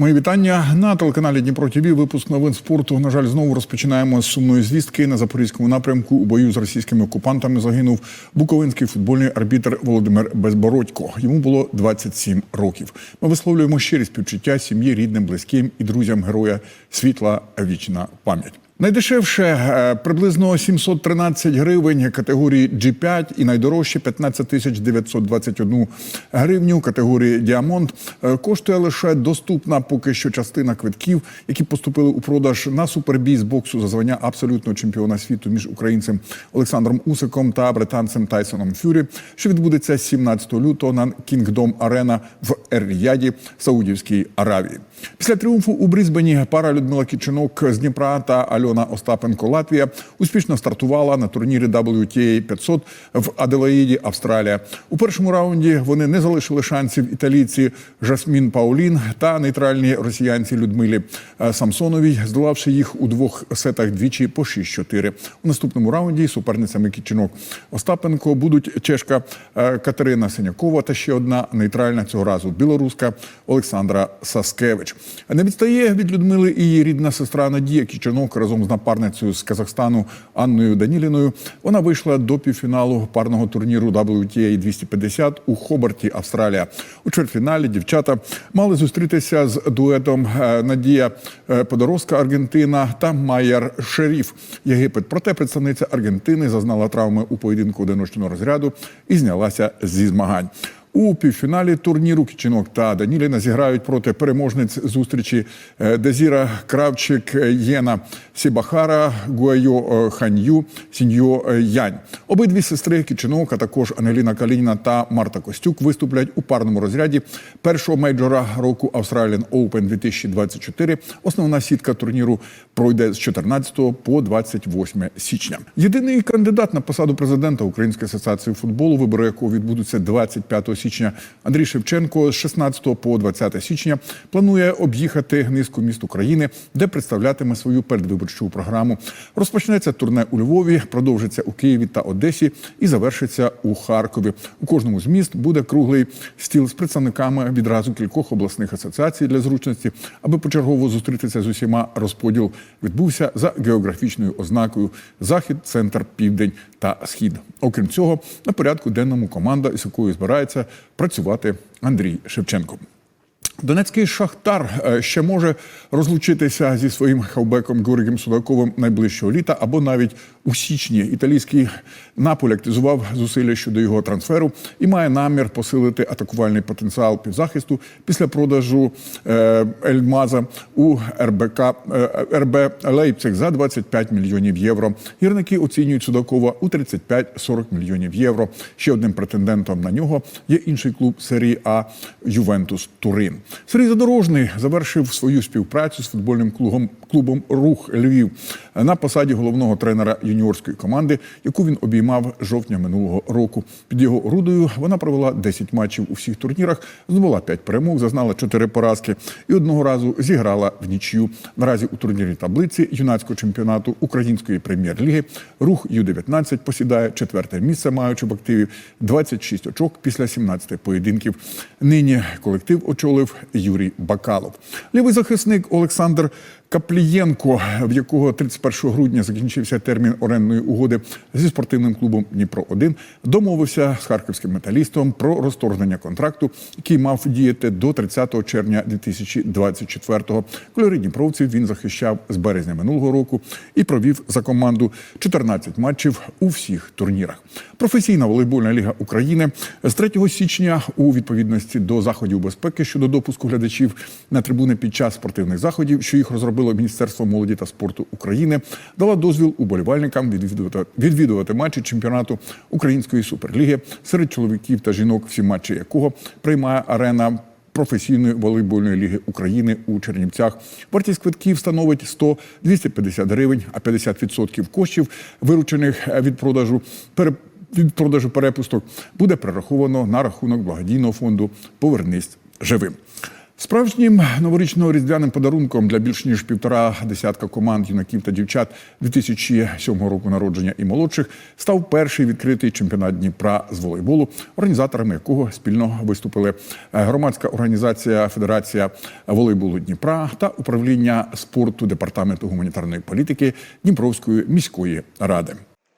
Мої вітання на телеканалі Дніпро ТВ. Випуск новин спорту. На жаль, знову розпочинаємо з сумної звістки. На запорізькому напрямку у бою з російськими окупантами загинув буковинський футбольний арбітр Володимир Безбородько. Йому було 27 років. Ми висловлюємо щирі співчуття сім'ї, рідним, близьким і друзям героя світла вічна пам'ять. Найдешевше е, приблизно 713 гривень категорії G5 і найдорожче 15 тисяч 921 гривню категорії Діамонт Е, коштує лише доступна поки що частина квитків, які поступили у продаж на супербій з боксу за звання абсолютного чемпіона світу між українцем Олександром Усиком та британцем Тайсоном Фюрі, що відбудеться 17 лютого на Кінгдом Арена в Ер-Ріяді, Саудівській Аравії. Після тріумфу у Брізбені пара Людмила Кічинок з Дніпра та Альона Остапенко Латвія успішно стартувала на турнірі WTA 500 в Аделаїді, Австралія. У першому раунді вони не залишили шансів італійці Жасмін Паулін та нейтральній росіянці Людмилі е, Самсоновій, здолавши їх у двох сетах двічі по 6-4. У наступному раунді суперницями Кічинок Остапенко будуть чешка е, Катерина Синякова та ще одна нейтральна цього разу білоруска Олександра Саскевич. Не відстає від Людмили і її рідна сестра Надія Кічинок разом з напарницею з Казахстану Анною Даніліною. Вона вийшла до півфіналу парного турніру WTA 250 у Хобарті, Австралія. У чвертьфіналі дівчата мали зустрітися з дуетом е, Надія е, Подорозка Аргентина та Майер Шеріф Єгипет. Проте представниця Аргентини зазнала травми у поєдинку одиночного розряду і знялася зі змагань. У півфіналі турніру Кічинок та Даніліна зіграють проти переможниць зустрічі е, Дезіра Кравчик, е, Єна Сібахара, Гуайо е, Ханью, Сіньо Янь. Обидві сестри Кічинок, а також Ангеліна Калініна та Марта Костюк виступлять у парному розряді першого мейджора року Australian Open 2024. Основна сітка турніру пройде з 14 по 28 січня. Єдиний кандидат на посаду президента Української асоціації футболу, вибори якого відбудуться 25 січня. Андрій Шевченко з 16 по 20 січня планує об'їхати низку міст України, де представлятиме свою передвиборчу програму. Розпочнеться турне у Львові, продовжиться у Києві та Одесі і завершиться у Харкові. У кожному з міст буде круглий стіл з представниками відразу кількох обласних асоціацій для зручності, аби почергово зустрітися з усіма. Розподіл відбувся за географічною ознакою захід, центр, південь та схід. Окрім цього, на порядку денному команда, з якою збирається працювати Андрій Шевченко. Донецький шахтар е, ще може розлучитися зі своїм хавбеком Георгієм Судаковим найближчого літа або навіть у січні. Італійський наполь активізував зусилля щодо його трансферу і має намір посилити атакувальний потенціал півзахисту після продажу е, Ельмаза у РБК е, РБ Лейпциг за 25 мільйонів євро. Гірники оцінюють Судакова у 35-40 мільйонів євро. Ще одним претендентом на нього є інший клуб серії А Ювентус Турин. Сергій Задорожний завершив свою співпрацю з футбольним клубом клубом Рух Львів на посаді головного тренера юніорської команди, яку він обіймав жовтня минулого року. Під його орудою вона провела 10 матчів у всіх турнірах, здобула 5 перемог, зазнала 4 поразки і одного разу зіграла в нічю. Наразі у турнірній таблиці юнацького чемпіонату Української прем'єр-ліги рух Ю-19 посідає четверте місце, маючи в активі 26 очок після 17 поєдинків. Нині колектив очолив Юрій Бакалов. Лівий захисник Олександр Каплієнко, в якого 31 грудня закінчився термін орендної угоди зі спортивним клубом Дніпро 1 домовився з харківським металістом про розторгнення контракту, який мав діяти до 30 червня 2024-го. Кольори Дніпровців він захищав з березня минулого року і провів за команду 14 матчів у всіх турнірах. Професійна волейбольна ліга України з 3 січня у відповідності до заходів безпеки щодо допуску глядачів на трибуни під час спортивних заходів, що їх розробило Міністерство молоді та спорту України, дала дозвіл уболівальникам відвідувати, відвідувати матчі чемпіонату Української суперліги серед чоловіків та жінок, всі матчі якого приймає арена. Професійної волейбольної ліги України у Чернівцях вартість квитків становить 100-250 гривень, а 50% коштів, виручених від продажу від продажу перепусток, буде перераховано на рахунок благодійного фонду Повернись живим. Справжнім новорічно-різдвяним подарунком для більш ніж півтора десятка команд юнаків та дівчат 2007 року народження і молодших став перший відкритий чемпіонат Дніпра з волейболу, організаторами якого спільно виступили е, громадська організація Федерація волейболу Дніпра та управління спорту департаменту гуманітарної політики Дніпровської міської ради.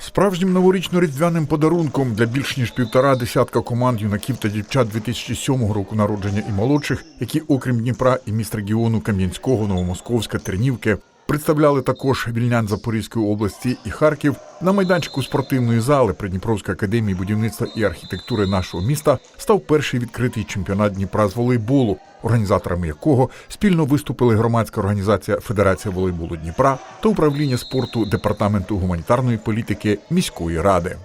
Справжнім новорічно-різдвяним подарунком для більш ніж півтора десятка команд юнаків та дівчат 2007 року народження і молодших, які, окрім Дніпра і міст регіону Кам'янського, Новомосковська, Тернівки, представляли також вільнян Запорізької області і Харків на майданчику спортивної зали при Дніпровській академії будівництва і архітектури нашого міста став перший відкритий чемпіонат Дніпра з волейболу, організаторами якого спільно виступили громадська організація Федерація волейболу Дніпра та управління спорту департаменту гуманітарної політики міської ради.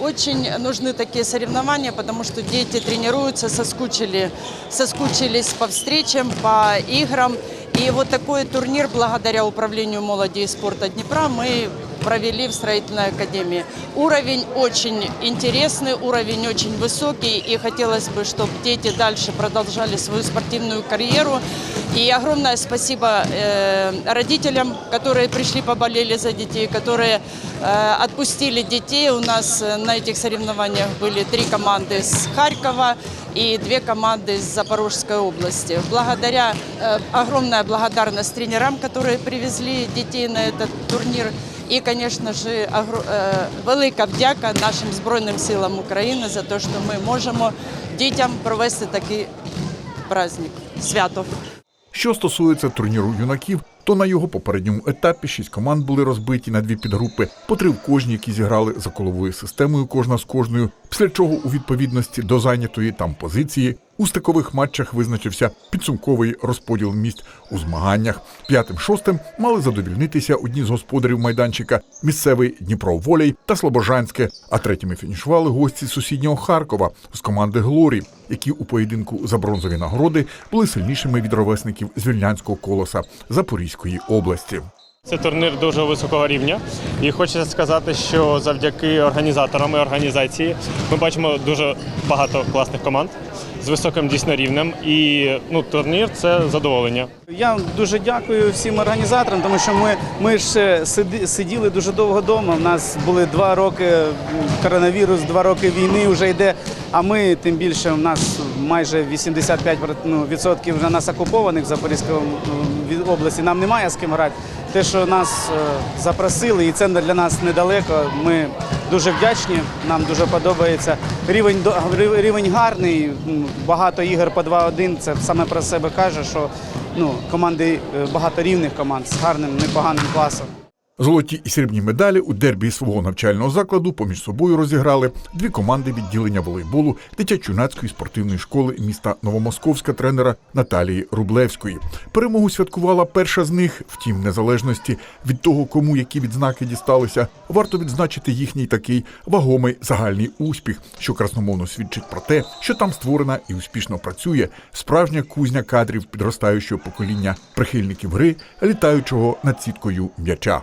Очень нужны такие соревнования, потому что дети тренируются, соскучили, соскучились по встречам, по играм. И вот такой турнир благодаря управлению молоди и спорта Днепра мы провели в строительной академии. Уровень очень интересный, уровень очень высокий, и хотелось бы, чтобы дети дальше продолжали свою спортивную карьеру. И огромное спасибо э, родителям, которые пришли, поболели за детей, которые э, отпустили детей. У нас э, на этих соревнованиях были три команды с Харькова и две команды из Запорожской области. Благодаря э, огромная благодарность тренерам, которые привезли детей на этот турнир. І, звісно ж, агро- е, велика вдяка нашим Збройним силам України за те, що ми можемо дітям провести такий праздник, свято. Що стосується турніру юнаків, то на його попередньому етапі шість команд були розбиті на дві підгрупи, по три в кожній, які зіграли за коловою системою кожна з кожною, після чого у відповідності до зайнятої там позиції у стикових матчах визначився підсумковий розподіл місць у змаганнях. П'ятим-шостим мали задовільнитися одні з господарів майданчика місцевий Дніпро Волей та Слобожанське, а третіми фінішували гості сусіднього Харкова з команди Глорі, які у поєдинку за бронзові нагороди були сильнішими від ровесників з Вільнянського колоса Запорізької області. Це турнір дуже високого рівня, і хочеться сказати, що завдяки організаторам і організації ми бачимо дуже багато класних команд з високим дійсно рівнем. І ну, турнір це задоволення. Я дуже дякую всім організаторам, тому що ми, ми ж е, сиділи дуже довго вдома. У нас були два роки коронавірус, два роки війни вже йде. А ми тим більше у нас майже 85% ну, вже нас окупованих в Запорізькій області. Нам немає з ким грати. Те, що нас е, запросили, і це для нас недалеко. Ми дуже вдячні. Нам дуже подобається. Рівень гарний. Багато ігор по 2-1. Це саме про себе каже, що ну, команди е, багато рівних команд з гарним, непоганим класом. Золоті і срібні медалі у дербі свого навчального закладу поміж собою розіграли дві команди відділення волейболу дитячо-юнацької спортивної школи міста Новомосковська тренера Наталії Рублевської. Перемогу святкувала перша з них. Втім, незалежності від того, кому які відзнаки дісталися, варто відзначити їхній такий вагомий загальний успіх, що красномовно свідчить про те, що там створена і успішно працює справжня кузня кадрів підростаючого покоління прихильників гри, літаючого над сіткою м'яча.